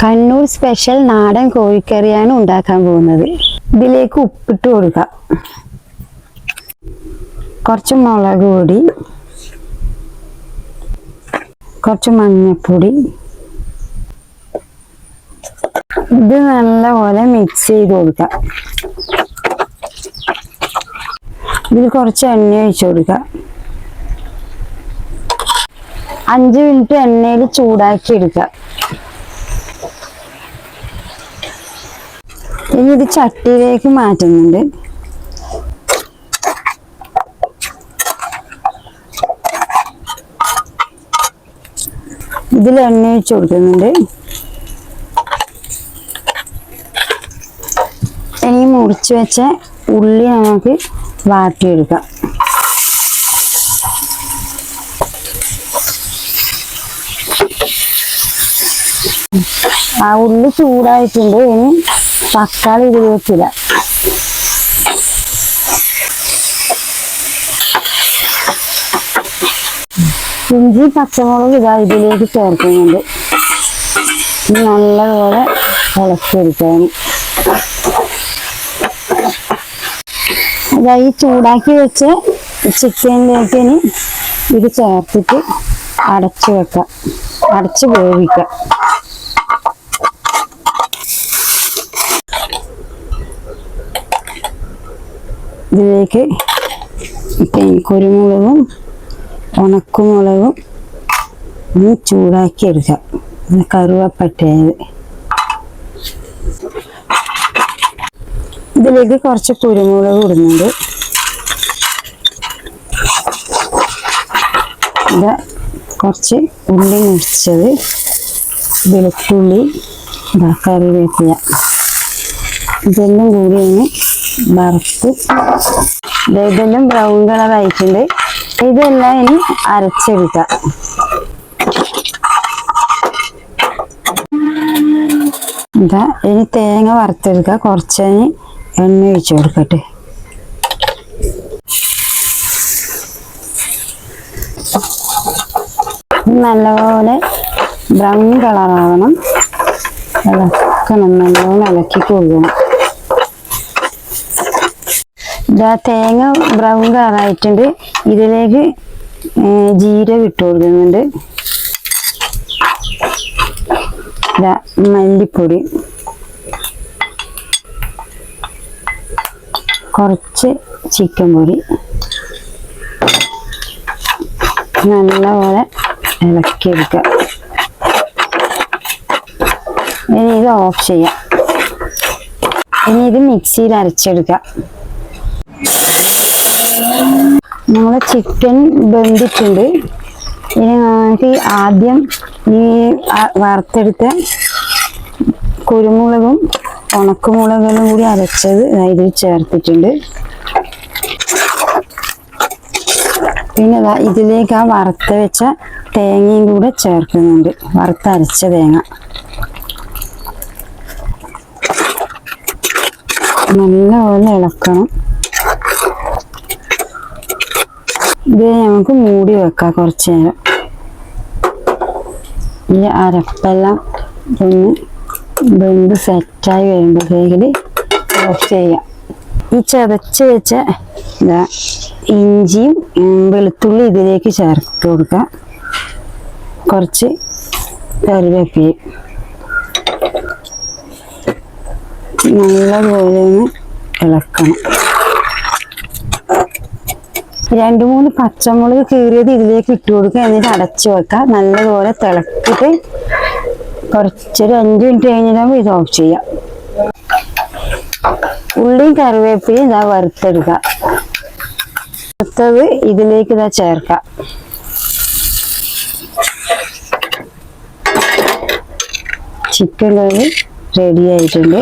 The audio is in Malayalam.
കണ്ണൂർ സ്പെഷ്യൽ നാടൻ കോഴിക്കറിയാണ് ഉണ്ടാക്കാൻ പോകുന്നത്. ഇതിലേക്ക് ഉപ്പിട്ട് കൊടുക്കുക കുറച്ച് മുളക് പൊടി കുറച്ച് മഞ്ഞപ്പൊടി. ഇത് നല്ലപോലെ മിക്സ് ചെയ്ത് കൊടുക്കുക ഇതിൽ കുറച്ച് എണ്ണ ഒഴിച്ചു കൊടുക്കുക അഞ്ച് മിനിറ്റ് എണ്ണയിൽ ചൂടാക്കി എടുക്കുക ഇനി ഇത് ചട്ടിയിലേക്ക് മാറ്റുന്നുണ്ട്. ഇതിൽ എണ്ണ ഒഴിച്ച് കൊടുക്കുന്നുണ്ട്. ഇനി മുറിച്ച് വെച്ച ഉള്ളി നമുക്ക് വാട്ടിയെടുക്കാം. ആ ഉള്ളി ചൂടായിട്ടുണ്ട്. ഇനി തക്കാളി ഇതിലേക്കില്ല ഇഞ്ചി പച്ചമുളക് ഇതാ ഇതിലേക്ക് ചേർക്കുന്നുണ്ട്. നല്ലപോലെ ഇളക്കിയെടുക്കാൻ ഇതാ ഈ ചൂടാക്കി വെച്ച ചിക്കനിലേക്ക് ഇനി ഇത് ചേർത്തിട്ട് അടച്ചു വെക്കാം. അടച്ച് വേവിക്കാം. ഇതിലേക്ക് ഈ കുരുമുളകും ഉണക്കുമുളകും ഒന്ന് ചൂടാക്കി എടുക്കാം കറുവപ്പട്ടയത് ഇതിലേക്ക് കുറച്ച് കുരുമുളക് ഇടുന്നുണ്ട്. ഇത് കുറച്ച് ഉള്ളി മുറിച്ചത്. വെളുത്തുള്ളി ഇതാ കറിവേപ്പില. ഇതെല്ലാം കൂടി ഒന്ന് വറുത്ത് ഇതെല്ലാം ബ്രൗൺ കളർ ആയിട്ടുണ്ട്. ഇതെല്ലാം ഇനി അരച്ചെടുക്കാം. ഇതാ ഇനി തേങ്ങ വറുത്തെടുക്കുക കുറച്ച് എണ്ണ ഒഴിച്ചു കൊടുക്കട്ടെ. നല്ലപോലെ ബ്രൗൺ കളറാവണം ഇളക്കണം നല്ലോണം ഇളക്കി കൊടുക്കണം. ഇതാ തേങ്ങ ബ്രൗൺ കളറായിട്ടുണ്ട്. ഇതിലേക്ക് ജീര ഇട്ട് കൊടുക്കുന്നുണ്ട്. ഇതാ മല്ലിപ്പൊടി. കുറച്ച് ചിക്കൻ പൊടി. നല്ലപോലെ ഇളക്കിയെടുക്കുക ഇനി ഇത് ഓഫ് ചെയ്യാം. ഇനി ഇത് മിക്സിയിൽ അരച്ചെടുക്കാം. നമ്മൾ ചിക്കൻ വെന്തിട്ടുണ്ട് ഇനി നമുക്ക് ആദ്യം ഈ വറുത്തെടുത്ത കുരുമുളകും ഉണക്കമുളകും കൂടി അരച്ചത് ഇതിൽ ചേർത്തിട്ടുണ്ട്. പിന്നെ ഇതിലേക്ക് ആ വറുത്ത് വെച്ച തേങ്ങയും കൂടെ ചേർക്കുന്നുണ്ട്. വറുത്തരച്ച തേങ്ങ. നല്ലപോലെ ഇളക്കണം. ഇത് നമുക്ക് മൂടി വെക്കാം കുറച്ച് നേരം. ഈ അരപ്പെല്ലാം ഒന്ന് വെന്ത് സെറ്റായി വരുമ്പോഴത്തേക്കിൽ ഓഫ് ചെയ്യാം. ഈ ചതച്ച് വെച്ച ഇതാ ഇഞ്ചിയും വെളുത്തുള്ളി ഇതിലേക്ക് ചേർത്ത് കൊടുക്കാം. കുറച്ച് കറിവേപ്പിയും നല്ലതുപോലെ ഒന്ന് ഇളക്കണം. രണ്ട് മൂന്ന് പച്ചമുളക് കീറിയത് ഇതിലേക്ക് ഇട്ട് കൊടുക്കുക. എന്നിട്ട് അടച്ചു വെക്കുക. നല്ലതുപോലെ തിളക്കിട്ട് കുറച്ചൊരു അഞ്ച് മിനിറ്റ് കഴിഞ്ഞിട്ടാകുമ്പോൾ ഇത് ഓഫ് ചെയ്യാം. ഉള്ളിയും കറിവേപ്പിലയും ഇതാ വറുത്തെടുക്കുക. വറുത്തത് ഇതിലേക്ക് ഇതാ ചേർക്കാം ചിക്കൻ കറി റെഡി ആയിട്ടുണ്ട്.